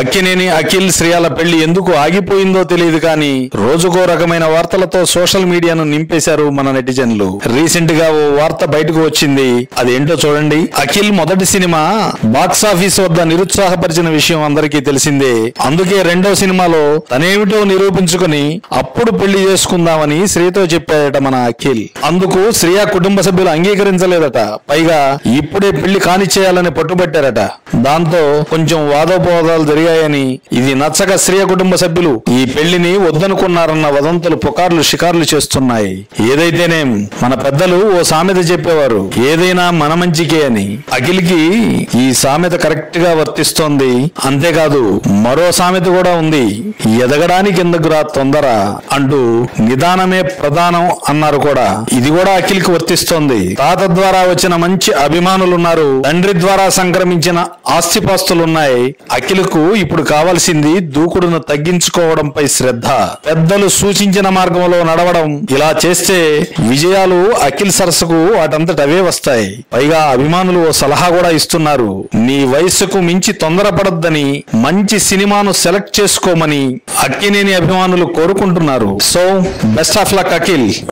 అక్కినేని అఖిల్ శ్రియాల పెళ్ళి ఎందుకు ఆగిపోయిందో తెలియదు కానీ రోజుకో రకమైన వార్తలతో సోషల్ మీడియాను నింపేశారు మన నెటిజన్లు. రీసెంట్గా ఓ వార్త బయటకు వచ్చింది. అదేంటో చూడండి. అఖిల్ మొదటి సినిమా బాక్స్ ఆఫీస్ వద్ద నిరుత్సాహపరిచిన విషయం అందరికీ తెలిసిందే. అందుకే రెండో సినిమాలో తనేమిటో నిరూపించుకుని అప్పుడు పెళ్ళి చేసుకుందామని శ్రీతో చెప్పాడట మన అఖిల్. అందుకు శ్రియా కుటుంబ సభ్యులు అంగీకరించలేదట. పైగా ఇప్పుడే పెళ్ళి కానిచ్చేయాలని పట్టుబట్టారట. దాంతో కొంచెం వాదోపవాదాలు జరిగాయని ఇది నచ్చక శ్రీయ కుటుంబ సభ్యులు ఈ పెళ్ళిని వద్దనుకున్నారన్న వదంతులు పుకార్లు షికార్లు చేస్తున్నాయి. ఏదైతేనేం మన పెద్దలు ఓ సామెత చెప్పేవారు ఏదైనా మన మంచికే అని. అఖిల్కి ఈ సామెత కరెక్ట్గా వర్తిస్తోంది. అంతేకాదు మరో సామెత కూడా ఉంది. ఎదగడానికి ఎందుకురా తొందర అంటూ నిదానమే ప్రధానం అన్నారు కూడా. ఇది కూడా అఖిల్కి వర్తిస్తోంది. తాత ద్వారా వచ్చిన మంచి అభిమానులున్నారు. తండ్రి ద్వారా సంక్రమించిన ఆస్తిపాస్తులున్నాయి. అఖిలకు ఇప్పుడు కావాల్సింది దూకుడును తగ్గించుకోవడంపై శ్రద్ధ. పెద్దలు సూచించిన మార్గంలో నడవడం. ఇలా చేస్తే విజయాలు అఖిల్ సరస్సుకు వాటంతట అవే వస్తాయి. పైగా అభిమానులు ఓ సలహా కూడా ఇస్తున్నారు. నీ వయస్సుకు మించి తొందరపడొద్దని మంచి సినిమాను సెలెక్ట్ చేసుకోమని అక్కినేని అభిమానులు కోరుకుంటున్నారు. So best of luck Akhil.